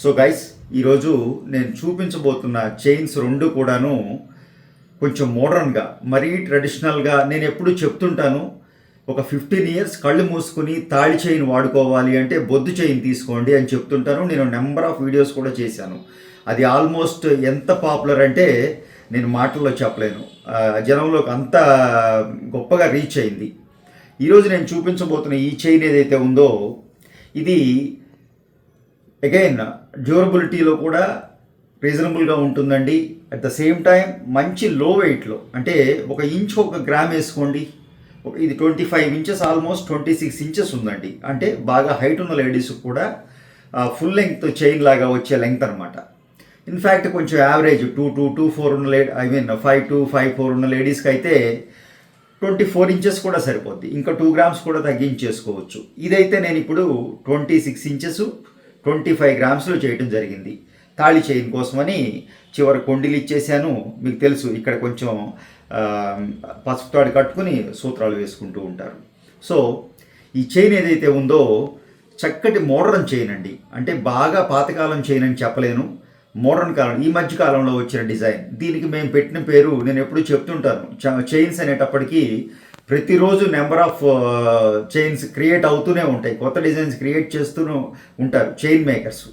So guys ఈరోజు నేను చూపించబోతున్న chains రెండు కూడాను కొంచెం మోడర్న్గా మరీ ట్రెడిషనల్గా నేను ఎప్పుడు చెప్తుంటాను. ఒక ఫిఫ్టీన్ ఇయర్స్ కళ్ళు మూసుకుని తాళి చైన్ వాడుకోవాలి అంటే బొద్దు చైన్ తీసుకోండి అని చెప్తుంటాను. నేను నెంబర్ ఆఫ్ వీడియోస్ కూడా చేశాను. అది ఆల్మోస్ట్ ఎంత పాపులర్ అంటే నేను మాటల్లో చెప్పలేను. జనంలోకి అంత గొప్పగా రీచ్ అయింది. ఈరోజు నేను చూపించబోతున్న ఈ చైన్ ఏదైతే ఉందో ఇది అగైన్ డ్యూరబిలిటీలో కూడా రీజనబుల్గా ఉంటుందండి. అట్ ద సేమ్ టైం మంచి లో వెయిట్లో అంటే ఒక ఇంచ్ ఒక గ్రామ్ వేసుకోండి. ఇది twenty five inches almost twenty six inches ఉందండి. అంటే బాగా హైట్ ఉన్న లేడీస్ కూడా ఫుల్ లెంగ్త్ చైన్ లాగా వచ్చే లెంగ్త్ అనమాట ఇన్ఫ్యాక్ట్ కొంచెం average two two two four ఉన్న లే I mean five two five four ఉన్న లేడీస్కి అయితే ట్వంటీ ఫోర్ ఇంచెస్ కూడా సరిపోద్ది. ఇంకా టూ గ్రామ్స్ కూడా తగ్గించేసుకోవచ్చు. ఇదైతే నేను ఇప్పుడు twenty six inches twenty five గ్రామ్స్లో చేయడం జరిగింది. తాళి చైన్ కోసమని చివరి కొండిలు ఇచ్చేసాను మీకు తెలుసు ఇక్కడ కొంచెం పసుపు తాడు కట్టుకుని సూత్రాలు వేసుకుంటూ ఉంటారు. సో ఈ చైన్ ఏదైతే ఉందో చక్కటి మోడర్న్ చైన్ అండి. అంటే బాగా పాతకాలం చైన్ అని చెప్పలేను. మోడర్న్ కాలం ఈ మధ్య కాలంలో వచ్చిన డిజైన్. దీనికి మేము పెట్టిన పేరు నేను ఎప్పుడూ చెప్తుంటాను. చ- చైన్స్ అనేటప్పటికీ ప్రతిరోజు నెంబర్ ఆఫ్ చైన్స్ క్రియేట్ అవుతూనే ఉంటాయి. కొత్త డిజైన్స్ క్రియేట్ చేస్తూనే ఉంటారు చైన్ మేకర్స్